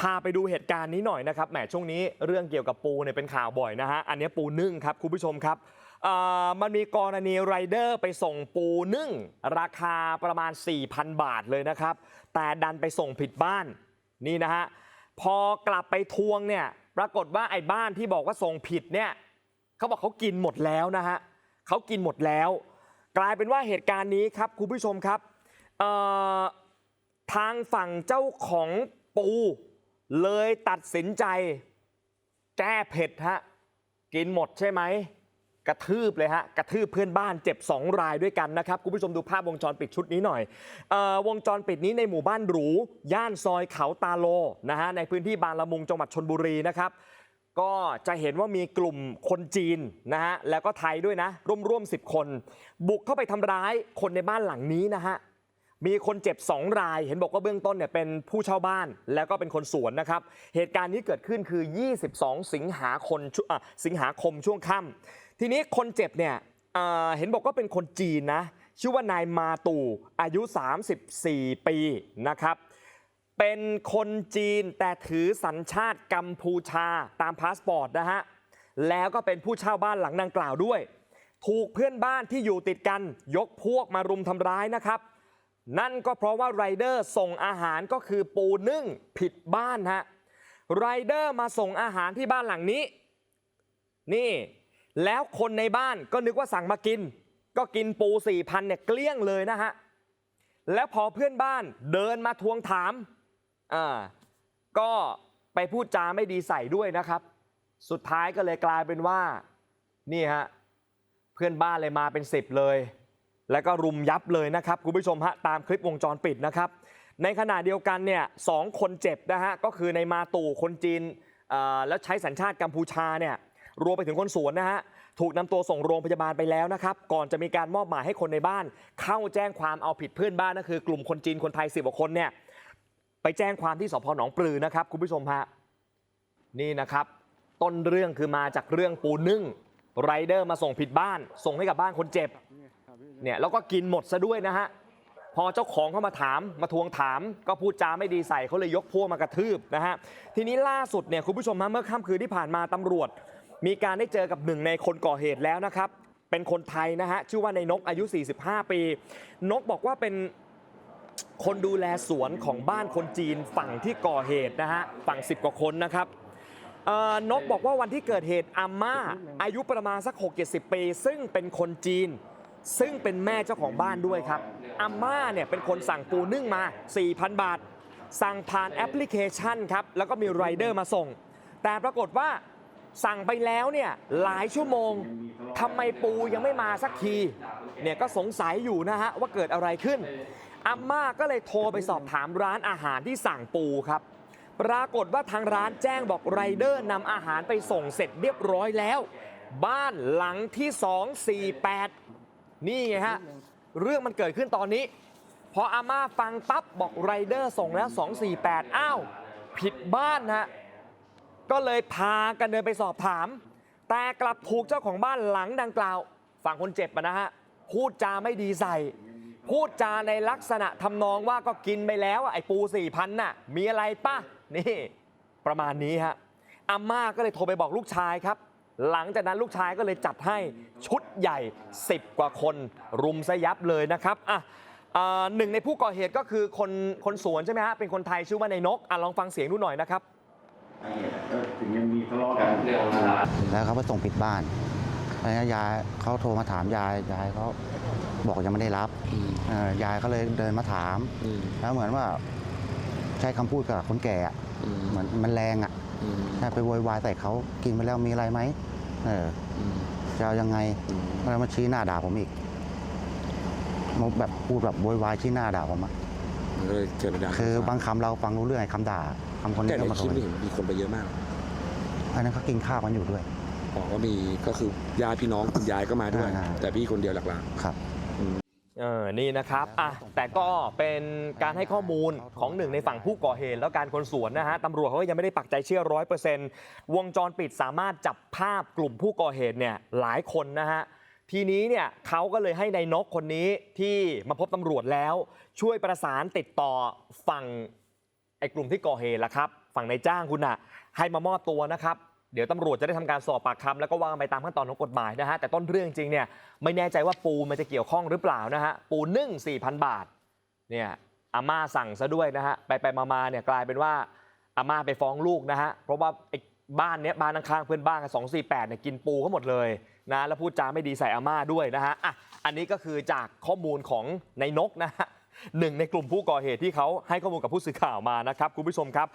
พาไปดูเหตุการณ์นี้หน่อยนะครับแหมช่วงนี้เรื่องเกี่ยวกับปูเนี่ยเป็นข่าวบ่อยนะฮะอันนี้ปูนึ่งครับคุณผู้ชมครับอ่อมันมีกรณีไรเดอร์ไปส่งปูนึ่ง ราคาประมาณ 4,000 บาทเลยนะครับ แต่ดันไปส่งผิดบ้านนี่นะฮะพอกลับไปทวงเนี่ยปรากฏว่าไอ้บ้านที่บอกว่าส่งผิดเนี่ยเขาบอกเขากินหมดแล้วนะฮะเขากินหมดแล้ว กลายเป็นว่าเหตุการณ์นี้ครับคุณผู้ชมครับอ่อทางฝั่งเจ้าของปู เลยตัดสินใจ แก้เผ็ดฮะกินหมดใช่ไหมกระทืบเลยฮะกระทืบเพื่อนบ้านเจ็บ 2 รายด้วยกันนะครับคุณผู้ชมดูภาพวงจรปิดชุดนี้หน่อยออวงจรปิดนี้ในหมู่บ้านหรู ย่านซอยเขาตาโลนะฮะในพื้นที่บางละมุงจังหวัดชนบุรีนะครับ ก็จะเห็นว่ามีกลุ่มคนจีนนะฮะแล้วก็ไทยด้วยนะร่วมๆ10 คน บุกเข้าไปทำร้ายคนในบ้านหลังนี้นะฮะ มีคนเจ็บ 2 ราย เห็นบอกว่าเบื้องต้นเนี่ยเป็นผู้เช่าบ้าน แล้วก็เป็นคนสวนนะครับ เหตุการณ์นี้เกิดขึ้นคือ 22 สิงหาคมช่วอะสิงหาคมช่วงค่ำทีนี้คนเจ็บเนี่ยเเห็นบอกว่าเป็นคนจีนนะ ชื่อว่านายมาตู่อายุ 34 ปีนะครับ เป็นคนจีนแต่ถือสัญชาติกัมพูชาตามพาสปอร์ตนะฮะ แล้วก็เป็นผู้เช่าบ้านหลังดังกล่าวด้วย ถูกเพื่อนบ้านที่อยู่ติดกันยกพวกมารุมทำร้ายนะครับ นั่นก็เพราะว่าไรเดอร์ส่งอาหารก็คือปูนึ่งผิดบ้านฮะไรเดอร์มาส่งอาหารที่บ้านหลังนี้ นี่ แล้วคนในบ้านก็นึกว่าสั่งมากิน ก็กินปูสี่พันเนี่ยเกลี้ยงเลยนะฮะ แล้วพอเพื่อนบ้านเดินมาทวงถามอ่าก็ไปพูดจาไม่ดีใส่ด้วยนะครับ สุดท้ายก็เลยกลายเป็นว่า นี่ฮะ เพื่อนบ้านเลยมาเป็นสิบเลย แล้วก็รุมยับเลยนะครับคุณผู้ชมฮะตามคลิปวงจรปิดนะครับ ในขณะเดียวกันเนี่ยสองคนเจ็บนะฮะก็คือในมาตู่คนจีนแล้วใช้สัญชาติกัมพูชาเนี่ยรวมไปถึงคนสวนนะฮะถูกนำตัวส่งโรงพยาบาลไปแล้วนะครับ ก่อนจะมีการมอบหมายให้คนในบ้าน เข้าแจ้งความเอาผิดเพื่อนบ้านนั่นคือกลุ่มคนจีนคนไทยสิบกว่าคนเนี่ยไปแจ้งความที่สพหนองปลือนะครับคุณผู้ชมฮะนี่นะครับ ต้นเรื่องคือมาจากเรื่องปูนึ่งไรเดอร์มาส่งผิดบ้าน ส่งให้กับบ้านคนเจ็บ เนี่ยแล้วก็กินหมดซะด้วยนะฮะพอเจ้าของเข้ามาถามมาทวงถาม ก็พูดจาไม่ดีใส่เขาเลยยกพวกมากระทืบนะฮะทีนี้ล่าสุดเนี่ยคุณผู้ชมฮะเมื่อค่ำคืนที่ผ่านมาตำรวจ มีการได้เจอกับหนึ่งในคนก่อเหตุแล้วนะครับ เป็นคนไทยนะฮะชื่อว่าในนกอายุ 45 ปี นกบอกว่าเป็นคนดูแลสวนของบ้านคนจีนฝั่งที่ก่อเหตุนะฮะฝั่ง 10 กว่าคนนะครับนกบอกว่าวันที่เกิดเหตุอาม่าอายุประมาณสัก 6-70 ปี ซึ่งเป็นคนจีน ซึ่งเป็นแม่เจ้าของบ้านด้วยครับอาม่าเนี่ยเป็นคนสั่งปูนึ่งมา 4,000 บาท สั่งผ่านแอปพลิเคชันครับแล้วก็มีไรเดอร์มาส่ง แต่ปรากฏว่าสั่งไปแล้วเนี่ยหลายชั่วโมงทำไมปูยังไม่มาสักทีเนี่ยก็สงสัยอยู่นะฮะว่าเกิดอะไรขึ้นอาม่าก็เลยโทรไปสอบถามร้านอาหารที่สั่งปูครับ ปรากฏว่าทางร้านแจ้งบอกไรเดอร์นำอาหารไปส่งเสร็จเรียบร้อยแล้ว บ้านหลังที่ 248 นี่ไงฮะ เรื่องมันเกิดขึ้นตอนนี้ พออาม่าฟังปั๊บบอกไรเดอร์ส่งแล้ว 248 อ้าว ผิดบ้านฮะ ก็เลยพากันเดินไปสอบถาม แต่กลับถูกเจ้าของบ้านหลังดังกล่าว ฝั่งคนเจ็บอะนะฮะ พูดจาไม่ดีใส่ พูดจาในลักษณะทำนองว่าก็กินไปแล้วอะไอ้ปูสี่พันน่ะ มีอะไรป่ะ นี่ ประมาณนี้ฮะอาม่าก็เลยโทรไปบอกลูกชายครับ หลังจากนั้นลูกชายก็เลยจัดให้ชุดใหญ่ 10 กว่าคน รุมซะยับเลยนะครับอะอ่าหนึ่งในผู้ก่อเหตุก็คือคนคนสวนใช่ไหมฮะเป็นคนไทยชื่อว่านายนกอะลองฟังเสียงดูหน่อยนะครับก็ถึงยังมีทะเลาะกันเรื่องเวลาแล้วเขาไปส่งผิดบ้านแล้วยายเขาโทรมาถามยายยายเขาบอกยังไม่ได้รับเอ่อยายเขาเลยเดินมาถามแล้วเหมือนว่าใช้คำพูดกับคนแก่อะเหมือนมันแรงอะใช่ ไปโวยวายใส่เขากินไปแล้วมีอะไรไหมเอออจะเอายังไงแล้วมาชี้หน้าด่าผมอีกมาแบบพูดแบบโวยวายชี้หน้าด่าผมอะมันก็เลยเกิดเป็นดราม่าคือบางคำเราฟังรู้เรื่องไอ้คำด่าคำคนนี้แต่ในก็มาคลิปนี่เห็นมีคนไปเยอะมากอันนั้นเขากินข้าวกันอยู่ด้วยบอกว่ามีก็คือญาติพี่น้องคุณยายก็มาด้วยอ่าแต่พี่คนเดียวหลักครับ เออ นี่นะครับอะแต่ก็เป็นการให้ข้อมูลของหนึ่งในฝั่งผู้ก่อเหตุ แล้วการคนสวนนะฮะตำรวจเขาก็ยังไม่ได้ปักใจเชื่อร้อยเปอร์เซ็นต์วงจรปิดสามารถจับภาพกลุ่มผู้ก่อเหตุเนี่ยหลายคนนะฮะ ทีนี้เนี่ยเขาก็เลยให้ในายนกคนนี้ที่มาพบตำรวจแล้ว ช่วยประสานติดต่อฝั่งไอ้กลุ่มที่ก่อเหตุละครับ ฝั่งในจ้างคุณน่ะ ให้มามอบตัวนะครับ เดี๋ยวตำรวจจะได้ทำการสอบปากคำแล้วก็ว่ากันไปตามขั้นตอนของกฎหมายนะฮะแต่ต้นเรื่องจริงเนี่ยไม่แน่ใจว่าปูมันจะเกี่ยวข้องหรือเปล่านะฮะปูนึ่ง4,000 บาทเนี่ยอาม่าสั่งซะด้วยนะฮะไปไปมามาเนี่ยกลายเป็นว่าอาม่าไปฟ้องลูกนะฮะเพราะว่าไอ้บ้านเนี้ยบ้านข้างๆเพื่อนบ้านกันสองสี่แปดเนี่ยกินปูเขาหมดเลยนะแล้วพูดจาไม่ดีใส่อาม่าด้วยนะฮะอะอันนี้ก็คือจากข้อมูลของในนกนะฮะหนึ่งในกลุ่มผู้ก่อเหตุที่เขาให้ข้อมูลกับผู้สื่อข่าวมานะครับคุณผู้ชมครับ